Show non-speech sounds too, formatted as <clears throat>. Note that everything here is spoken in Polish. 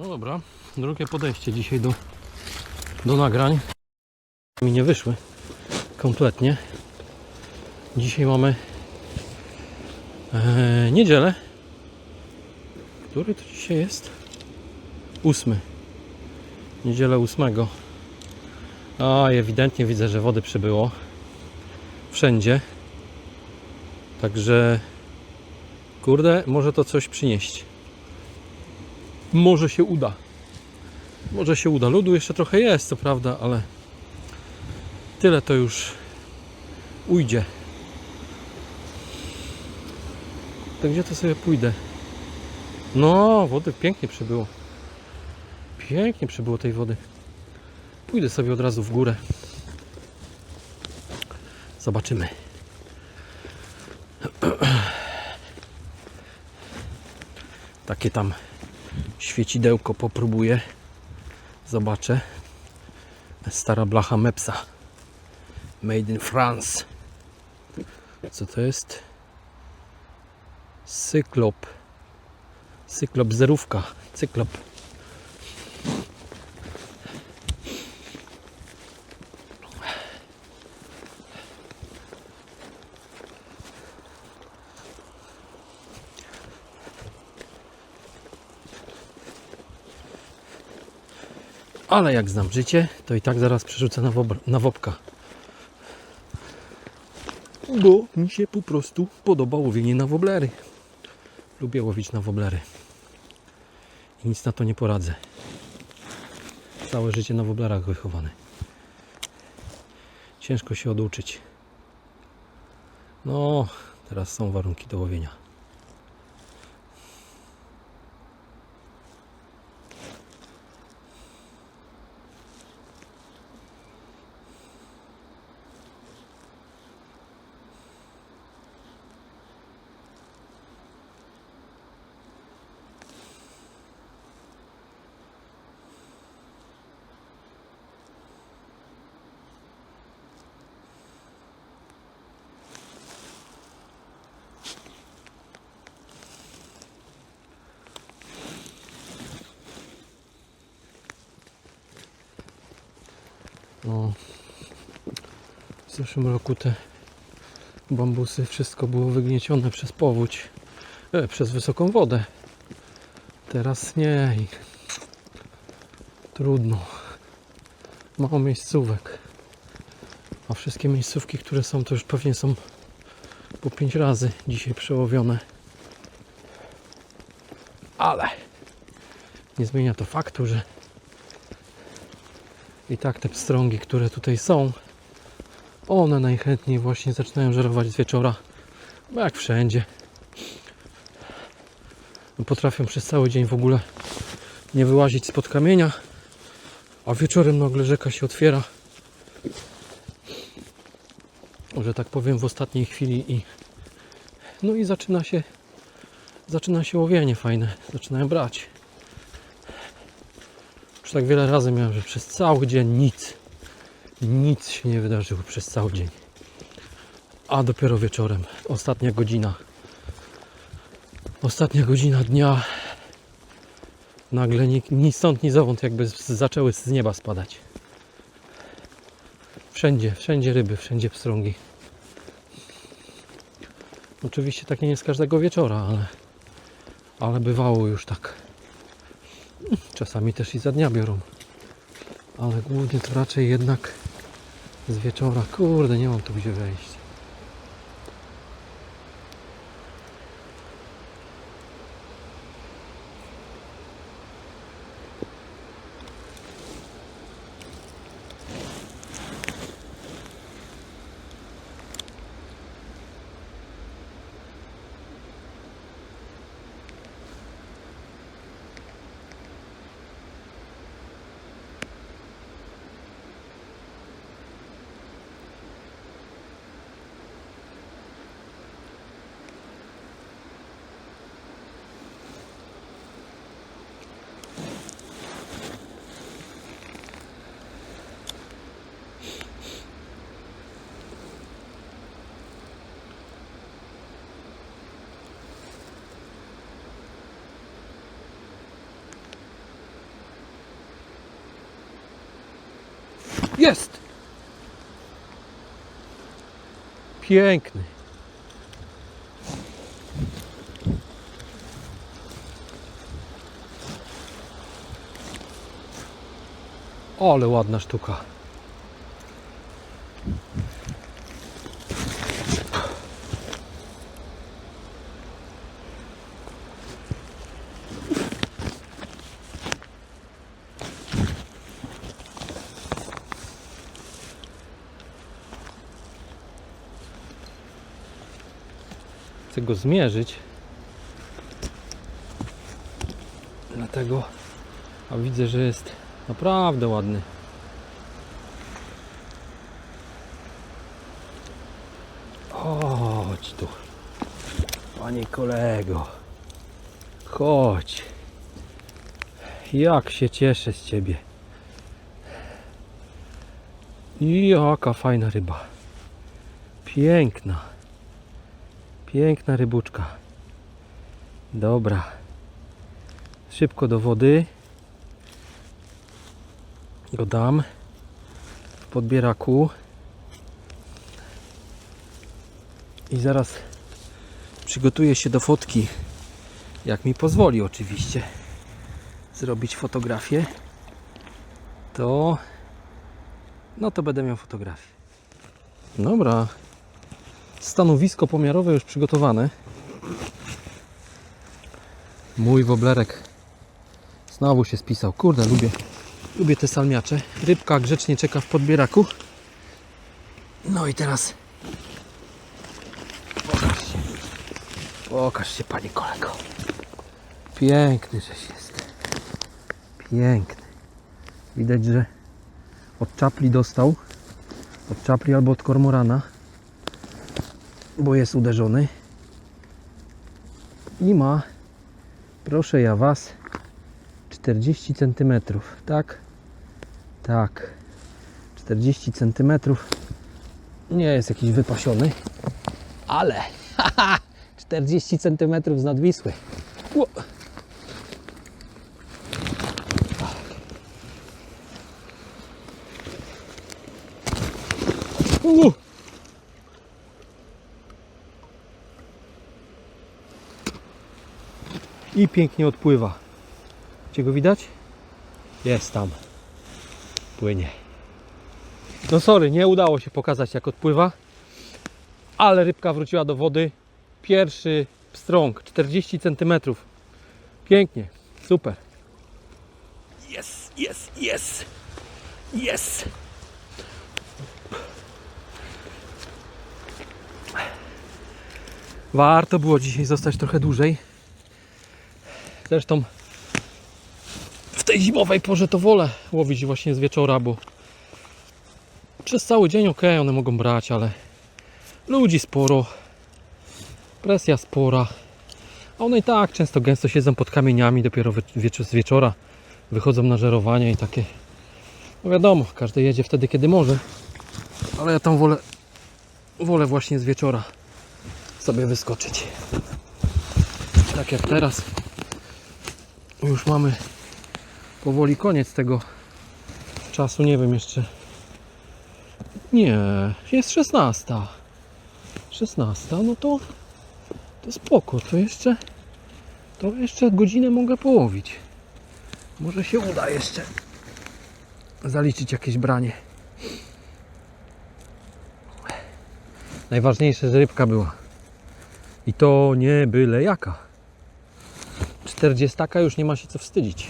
No dobra, drugie podejście dzisiaj do, do nagrań. Mi nie wyszły kompletnie. Dzisiaj mamy e, niedzielę. Który to dzisiaj jest? Ósmy. Niedzielę ósmego. A, ewidentnie widzę, że wody przybyło. Wszędzie. Także kurde, może to coś przynieść. Może się uda. Może się uda. Ludu jeszcze trochę jest, co prawda, ale tyle to już ujdzie. To gdzie to sobie pójdę? No, wody pięknie przybyło. Pięknie przybyło tej wody. Pójdę sobie od razu w górę. Zobaczymy. <clears throat> Takie tam świecidełko popróbuję. Zobaczę. Stara blacha Mepsa. Made in France. Co to jest? Cyklop. Cyklop zerówka. Cyklop. Ale jak znam życie, to i tak zaraz przerzucę na, wobr- na wopka. Bo mi się po prostu podoba łowienie na woblery. Lubię łowić na woblery. I nic na to nie poradzę. Całe życie na woblerach wychowany. Ciężko się oduczyć. No, teraz są warunki do łowienia. No, w zeszłym roku te bambusy, wszystko było wygniecione przez powódź, e, przez wysoką wodę. Teraz nie trudno. Mało miejscówek. A wszystkie miejscówki, które są, to już pewnie są po pięć razy dzisiaj przełowione. Ale nie zmienia to faktu, że i tak te pstrągi, które tutaj są, one najchętniej właśnie zaczynają żerować z wieczora. Bo jak wszędzie. Potrafią przez cały dzień w ogóle nie wyłazić spod kamienia, a wieczorem nagle rzeka się otwiera. Że tak powiem w ostatniej chwili i no i zaczyna się zaczyna się łowienie fajne, zaczynają brać. Już tak wiele razy miałem, że przez cały dzień nic. Nic się nie wydarzyło przez cały dzień. A dopiero wieczorem, ostatnia godzina. Ostatnia godzina dnia. Nagle ni, ni stąd, ni zowąd jakby z- zaczęły z nieba spadać. Wszędzie, wszędzie ryby, wszędzie pstrągi. Oczywiście tak nie jest każdego wieczora, ale, ale bywało już tak. Czasami też i za dnia biorą. Ale głównie to raczej jednak z wieczora. Kurde, nie mam tu gdzie wejść. Jest! Piękny. Ale ładna sztuka. Chcę go zmierzyć. Dlatego, a widzę, że jest naprawdę ładny. Chodź tu, panie kolego. Chodź. Jak się cieszę z ciebie. Jaka fajna ryba. Piękna. Piękna rybuczka. Dobra. Szybko do wody. Go dam. W podbieraku. I zaraz przygotuję się do fotki. Jak mi pozwoli oczywiście. Zrobić fotografię. To... No to będę miał fotografię. Dobra. Stanowisko pomiarowe już przygotowane. Mój woblerek znowu się spisał. Kurde, lubię, lubię te salmiacze. Rybka grzecznie czeka w podbieraku. No i teraz pokaż się. Pokaż się, panie kolego. Piękny żeś jest. Piękny. Widać, że od czapli dostał. Od czapli albo od kormorana bo jest uderzony i ma proszę ja was 40 cm tak tak 40 cm nie jest jakiś wypasiony ale <laughs> 40 cm z nadwisły Ło. I pięknie odpływa. Gdzie go widać? Jest tam. Płynie. No sorry, nie udało się pokazać jak odpływa, ale rybka wróciła do wody. Pierwszy pstrąg, 40 cm. Pięknie, super. Jest, jest, jest. Jest. Warto było dzisiaj zostać trochę dłużej. Zresztą tej zimowej porze to wolę łowić właśnie z wieczora, bo przez cały dzień ok, one mogą brać, ale ludzi sporo, presja spora. A one i tak często gęsto siedzą pod kamieniami, dopiero wy- wieczo- z wieczora wychodzą na żerowania i takie. No wiadomo, każdy jedzie wtedy, kiedy może, ale ja tam wolę, wolę właśnie z wieczora sobie wyskoczyć. Tak jak teraz już mamy powoli koniec tego czasu, nie wiem jeszcze. Nie, jest 16. 16, no to to spoko, to jeszcze to jeszcze godzinę mogę połowić. Może się uda jeszcze zaliczyć jakieś branie. Najważniejsze, że rybka była. I to nie byle jaka. 40 już nie ma się co wstydzić.